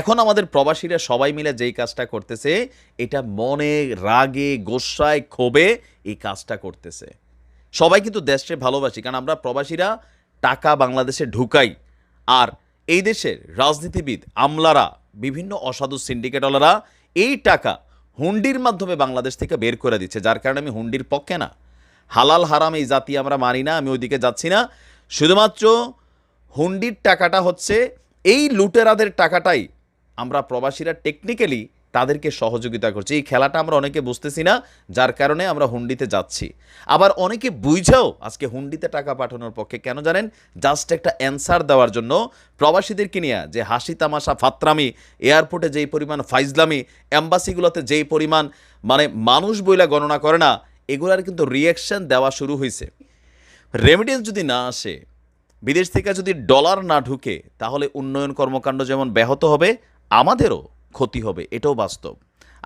এখন আমাদের প্রবাসীরা সবাই মিলে যেই কাজটা করতেছে, এটা মনে, রাগে গোসায় ক্ষোভে এই কাজটা করতেছে। সবাই কিন্তু দেশকে ভালোবাসি, কারণ আমরা প্রবাসীরা টাকা বাংলাদেশে ঢুকাই। আর এই দেশের রাজনীতিবিদ, আমলারা, বিভিন্ন অসাধু সিন্ডিকেটওয়ালারা এই টাকা হুন্ডির মাধ্যমে বাংলাদেশ থেকে বের করে দিচ্ছে, যার কারণে আমি হুন্ডির পক্ষে না। হালাল হারাম এই জাতি আমরা মানি না, আমি ওইদিকে যাচ্ছি না। শুধুমাত্র হুন্ডির টাকাটা হচ্ছে, এই লুটেরাদের টাকাটাই আমরা প্রবাসীরা টেকনিক্যালি তাদেরকে সহযোগিতা করছি। এই খেলাটা আমরা অনেকে বুঝতেছি না, যার কারণে আমরা হুন্ডিতে যাচ্ছি। আবার অনেকে বুঝাও আজকে হুন্ডিতে টাকা পাঠানোর পক্ষে। কেন জানেন? জাস্ট একটা অ্যান্সার দেওয়ার জন্য প্রবাসীদেরকে নিয়ে যে হাসি তামাশা, ফাত্রামি এয়ারপোর্টে যেই পরিমাণ ফাইজলামি অ্যাম্বাসিগুলোতে যেই পরিমাণ মানে মানুষ বইলা গণনা করে না, এগুলার কিন্তু রিয়াকশন দেওয়া শুরু হয়েছে রেমিডেন্স যদি না আসে, বিদেশ থেকে যদি ডলার না ঢুকে, তাহলে উন্নয়ন কর্মকাণ্ড যেমন ব্যাহত হবে আমাদেরও ক্ষতি হবে, এটাও বাস্তব।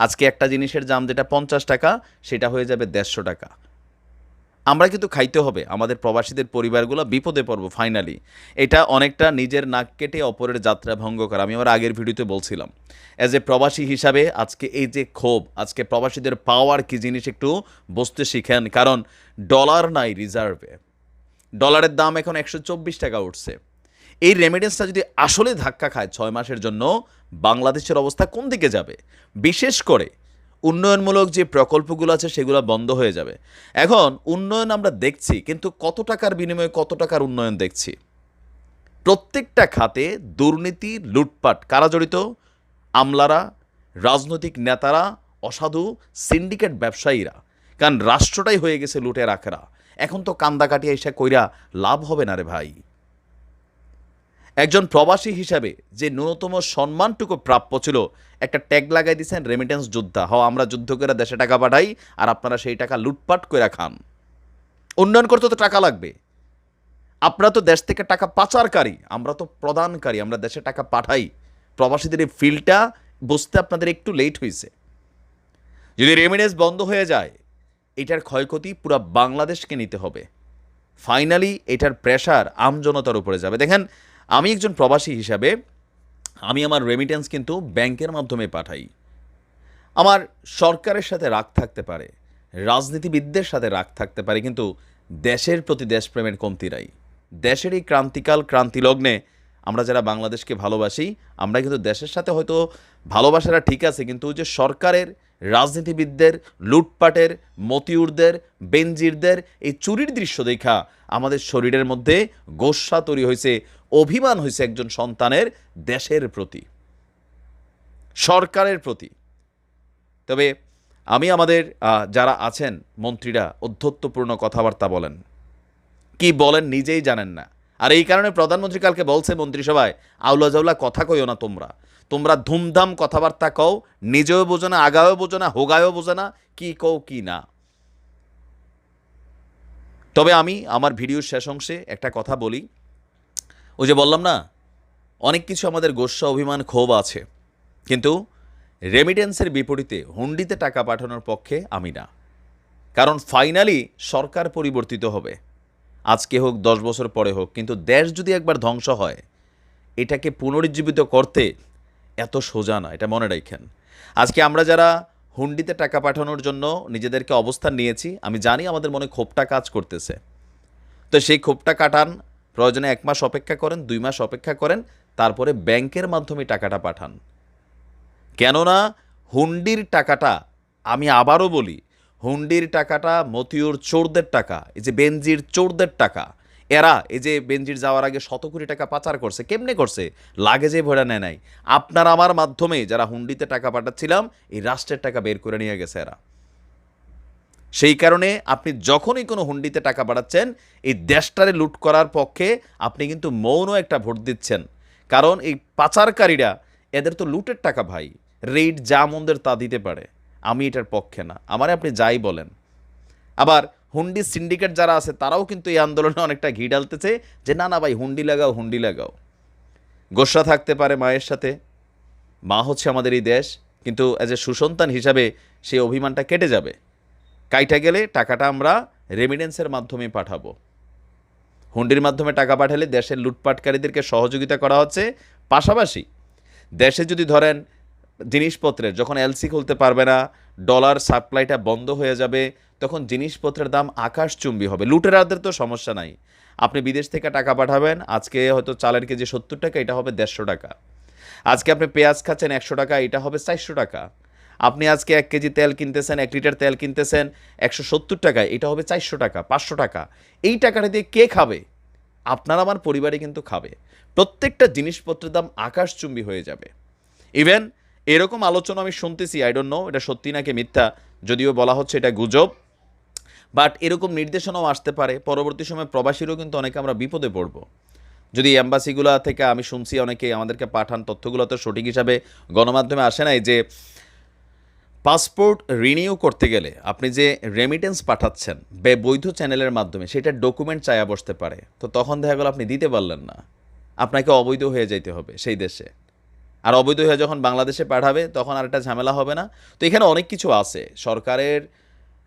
আজকে একটা জিনিসের দাম যেটা পঞ্চাশ টাকা, সেটা হয়ে যাবে দেড়শো টাকা। আমরা কিন্তু খাইতে হবে, আমাদের প্রবাসীদের পরিবারগুলো বিপদে পড়ব ফাইনালি এটা অনেকটা নিজের নাক কেটে অপরের যাত্রা ভঙ্গ করা, আমি আমার আগের ভিডিওতে বলছিলাম। অ্যাজ এ প্রবাসী হিসাবে আজকে এই যে ক্ষোভ, আজকে প্রবাসীদের পাওয়ার কি জিনিস একটু বুঝতে শিখেন, কারণ ডলার নাই রিজার্ভে ডলারের দাম এখন একশো চব্বিশ টাকা উঠছে। এই রেমিডেন্সটা যদি আসলে ধাক্কা খায় ছয় মাসের জন্য, বাংলাদেশের অবস্থা কোন দিকে যাবে? বিশেষ করে উন্নয়নমূলক যে প্রকল্পগুলো আছে, সেগুলো বন্ধ হয়ে যাবে। এখন উন্নয়ন আমরা দেখছি, কিন্তু কত টাকার বিনিময়ে কত টাকার উন্নয়ন দেখছি? প্রত্যেকটা খাতে দুর্নীতি, লুটপাট, কারা জড়িত? আমলারা, রাজনৈতিক নেতারা, অসাধু সিন্ডিকেট ব্যবসায়ীরা। কারণ রাষ্ট্রটাই হয়ে গেছে লুটের আখড়া এখন তো কান্দা কাটিয়ে এসে কইরা লাভ হবে না রে ভাই। একজন প্রবাসী হিসাবে যে ন্যূনতম সম্মানটুকু প্রাপ্য ছিল, একটা ট্যাগ লাগাই দিয়েছেন রেমিটেন্স যোদ্ধা। হ আমরা যুদ্ধ করে দেশে টাকা পাঠাই, আর আপনারা সেই টাকা লুটপাট করে খান। উন্নয়ন করতে তো টাকা লাগবে। আপনারা তো দেশ থেকে টাকা পাচারকারী, আমরা তো প্রদানকারী, আমরা দেশে টাকা পাঠাই। প্রবাসীদের এই ফিল্ডটা বুঝতে আপনাদের একটু লেট হয়েছে যদি রেমিডেন্স বন্ধ হয়ে যায়, এটার ক্ষয়ক্ষতি পুরো বাংলাদেশকে নিতে হবে। ফাইনালি এটার প্রেশার আমজনতার উপরে যাবে। দেখেন আমি একজন প্রবাসী হিসাবে আমি আমার রেমিটেন্স কিন্তু ব্যাংকের মাধ্যমে পাঠাই। আমার সরকারের সাথে রাগ থাকতে পারে, রাজনীতিবিদদের সাথে রাগ থাকতে পারে, কিন্তু দেশের প্রতি দেশপ্রেমের কমতি নাই। দেশের এই ক্রান্তিকাল, ক্রান্তিলগ্নে আমরা যারা বাংলাদেশকে ভালোবাসি, আমরা কিন্তু দেশের সাথে হয়তো ভালোবাসাটা ঠিক আছে, কিন্তু যে সরকারের, রাজনীতিবিদদের, লুটপাটের, মতিউরদের, বেনজিরদের এই চুরির দৃশ্য দেখা আমাদের শরীরের মধ্যে গোস্বা তৈরি হয়েছে অভিমান হয়েছে একজন সন্তানের দেশের প্রতি, সরকারের প্রতি। তবে আমি আমাদের যারা আছেন, মন্ত্রীরা অধ্যত্বপূর্ণ কথাবার্তা বলেন। কি বলেন নিজেই জানেন না। আর এই কারণে প্রধানমন্ত্রী কালকে বলছে মন্ত্রিসভায়, আউলা জাউলা কথা কইও না তোমরা। তোমরা ধুমধাম কথাবার্তা কও, নিজেও বোঝো না, আগায়ও বোঝো না, হোগায়ও বোঝো না, কি কও, কি না। তবে আমি আমার ভিডিওর শেষ অংশে একটা কথা বলি। ওই যে বললাম না, অনেক কিছু আমাদের গোস্বা অভিমান ক্ষোভ আছে, কিন্তু রেমিটেন্সের বিপরীতে হুন্ডিতে টাকা পাঠানোর পক্ষে আমি না। কারণ ফাইনালি সরকার পরিবর্তিত হবে। আজকে হোক, দশ বছর পরে হোক, কিন্তু দেশ যদি একবার ধ্বংস হয়, এটাকে পুনরুজ্জীবিত করতে এত সোজা না, এটা মনে রাখেন। আজকে আমরা যারা হুন্ডিতে টাকা পাঠানোর জন্য নিজেদেরকে অবস্থান নিয়েছি, আমি জানি আমাদের মনে ক্ষোভটা কাজ করতেছে। তো সেই ক্ষোভটা কাটান প্রয়োজনে এক মাস অপেক্ষা করেন, দুই মাস অপেক্ষা করেন, তারপরে ব্যাংকের মাধ্যমে টাকাটা পাঠান। কেননা হুন্ডির টাকাটা, আমি আবারও বলি, হুন্ডির টাকাটা মতিউর চোরদের টাকা, এই যে বেনজির চোরদের টাকা, এরা এই যে বেনজির যাওয়ার আগে শত কোটি টাকা পাচার করছে, কেমনে করছে? লাগেজে ভরা নেয় নাই। আপনার আমার মাধ্যমে যারা হুন্ডিতে টাকা পাঠাচ্ছিলাম, এই রাষ্ট্রের টাকা বের করে নিয়ে গেছে এরা। সেই কারণে আপনি যখনই কোনো হুন্ডিতে টাকা বাড়াচ্ছেন, এই দেশটারে লুট করার পক্ষে আপনি কিন্তু মৌন একটা ভোট দিচ্ছেন। কারণ এই পাচারকারীরা, এদের তো লুটের টাকা ভাই। রেট যা মন্দের তা দিতে পারে। আমি এটার পক্ষে না। আমারে আপনি যাই বলেন। আবার হুন্ডি সিন্ডিকেট যারা আছে, তারাও কিন্তু এই আন্দোলনে অনেকটা ঘি ডালতেছে যে, না না ভাই, হুন্ডি লাগাও হুন্ডি লাগাও। গোসা থাকতে পারে মায়ের সাথে। মা হচ্ছে আমাদের এই দেশ। কিন্তু অ্যাজ এ সুসন্তান হিসাবে সেই অভিমানটা কেটে যাবে। কাইটা গেলে টাকাটা আমরা রেমিডেন্সের মাধ্যমে পাঠাবো। হুন্ডির মাধ্যমে টাকা পাঠালে দেশের লুটপাটকারীদেরকে সহযোগিতা করা হচ্ছে। পাশাপাশি দেশে যদি ধরেন জিনিসপত্রের, যখন এলসি খুলতে পারবে না ডলার সাপ্লাইটা বন্ধ হয়ে যাবে, তখন জিনিসপত্রের দাম আকাশচুম্বী হবে। লুটেরাদের তো সমস্যা নাই। আপনি বিদেশ থেকে টাকা পাঠাবেন, আজকে হয়তো চালের কেজি সত্তর টাকা, এটা হবে দেড়শো টাকা। আজকে আপনি পেঁয়াজ খাচ্ছেন একশো টাকা, এটা হবে চারশো টাকা। আপনি আজকে এক কেজি তেল কিনতেছেন, এক লিটার তেল কিনতেছেন, একশো সত্তর টাকায়, এটা হবে চারশো টাকা, পাঁচশো টাকা। এই টাকাটা দিয়ে কে খাবে? আপনার আমার পরিবারে কিন্তু খাবে। প্রত্যেকটা জিনিসপত্রের দাম আকাশচুম্বী হয়ে যাবে। ইভেন এরকম আলোচনা আমি শুনতেছি আই ডোন্ট নো এটা সত্যি নাকি মিথ্যা, যদিও বলা হচ্ছে এটা গুজব। বাট এরকম নির্দেশনাও আসতে পারে, পরবর্তী সময় প্রবাসীরও কিন্তু অনেকে আমরা বিপদে পড়ব। যদি অ্যাম্বাসিগুলো থেকে আমি শুনছি, অনেকে আমাদেরকে পাঠান, তথ্যগুলো তো সঠিক হিসাবে গণমাধ্যমে আসে নাই যে পাসপোর্ট রিনিউ করতে গেলে আপনি যে রেমিটেন্স পাঠাচ্ছেন বৈধ চ্যানেলের মাধ্যমে সেটা ডকুমেন্ট চায়া বসতে পারে, তো তখন দেখা গেল আপনি দিতে পারলেন না। আপনাকে অবৈধ হয়ে যাইতে হবে সেই দেশে। আর অবৈধ হয়ে যখন বাংলাদেশে পাঠাবে, তখন আর একটা ঝামেলা হবে না। তো এখানে অনেক কিছু আছে। সরকারের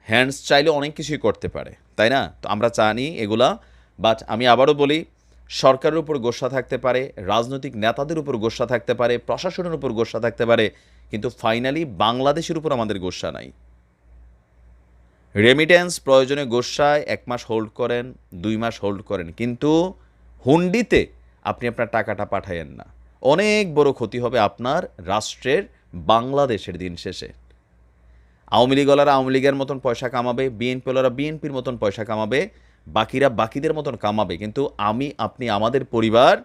হ্যান্ডস চাইলে অনেক কিছুই করতে পারে, তাই না? তো আমরা জানি এগুলা বাট আমি আবারও বলি সরকারের উপর গোসা থাকতে পারে, রাজনৈতিক নেতাদের উপর গোসা থাকতে পারে, প্রশাসনের উপর গোসা থাকতে পারে, কিন্তু ফাইনালি বাংলাদেশের উপর আমাদের গোসা নাই। রেমিটেন্স প্রয়োজনে গোসায় এক মাস হোল্ড করেন, দুই মাস হোল্ড করেন, কিন্তু হুন্ডিতে আপনি আপনার টাকাটা পাঠায়েন না। অনেক বড় ক্ষতি হবে আপনার রাষ্ট্রের বাংলাদেশের দিন শেষে। আওয়ামী লীগওয়ালারা আওয়ামী লীগের মতন পয়সা কামাবে বিএনপিওয়ালারা বিএনপির মতন পয়সা কামাবে বাকিরা বাকিদের মতন কামাবে, কিন্তু আমি, আপনি, আমাদের পরিবার,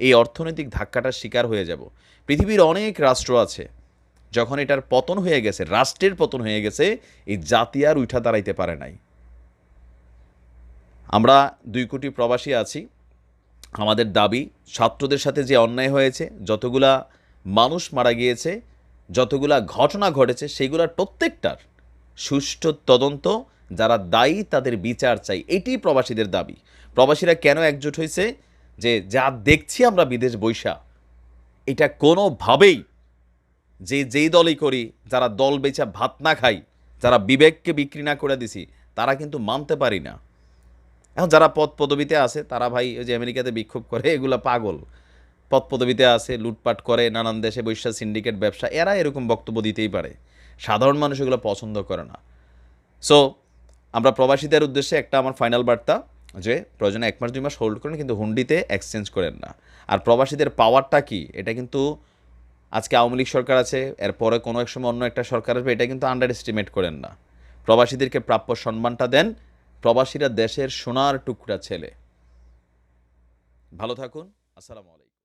এই অর্থনৈতিক ধাক্কাটার শিকার হয়ে যাব। পৃথিবীর অনেক রাষ্ট্র আছে, যখন এটার পতন হয়ে গেছে, রাষ্ট্রের পতন হয়ে গেছে, এই জাতি আর উঠা দাঁড়াইতে পারে নাই। আমরা দুই কোটি প্রবাসী আছি, আমাদের দাবি, ছাত্রদের সাথে যে অন্যায় হয়েছে, যতগুলা মানুষ মারা গিয়েছে, যতগুলা ঘটনা ঘটেছে, সেগুলোর প্রত্যেকটার সুষ্ঠু তদন্ত যারা দায়ী তাদের বিচার চাই এটি প্রবাসীদের দাবি। প্রবাসীরা কেন একজোট হয়েছে যে যা দেখছি আমরা বিদেশ বৈশা এটা কোনোভাবেই যে যেই দলই করি, যারা দল বেচা ভাত না খাই, যারা বিবেককে বিক্রি না করে দিছি, তারা কিন্তু মানতে পারি না। এখন যারা পদ পদবিতে আছে, তারা ভাই ওই যে আমেরিকাতে বিক্ষোভ করে, এগুলো পাগল। পদ পদবিতে আছে, লুটপাট করে, নানান দেশে বৈশা সিন্ডিকেট ব্যবসা, এরা এরকম বক্তব্য দিতেই পারে। সাধারণ মানুষ এগুলো পছন্দ করে না। সো আমরা প্রবাসীদের উদ্দেশ্যে একটা আমার ফাইনাল বার্তা যে প্রয়োজনে এক মাস, দুই মাস হোল্ড করেন, কিন্তু হুন্ডিতে এক্সচেঞ্জ করেন না। আর প্রবাসীদের পাওয়ারটা কি? এটা কিন্তু আজকে আওয়ামী লীগ সরকার আছে, এরপরে কোনো এক সময় অন্য একটা সরকার আসবে, এটা কিন্তু আন্ডার এস্টিমেট করেন না। প্রবাসীদেরকে প্রাপ্য সম্মানটা দেন প্রবাসীরা দেশের সোনার টুকরা ছেলে। ভালো থাকুন, আসসালামু আলাইকুম।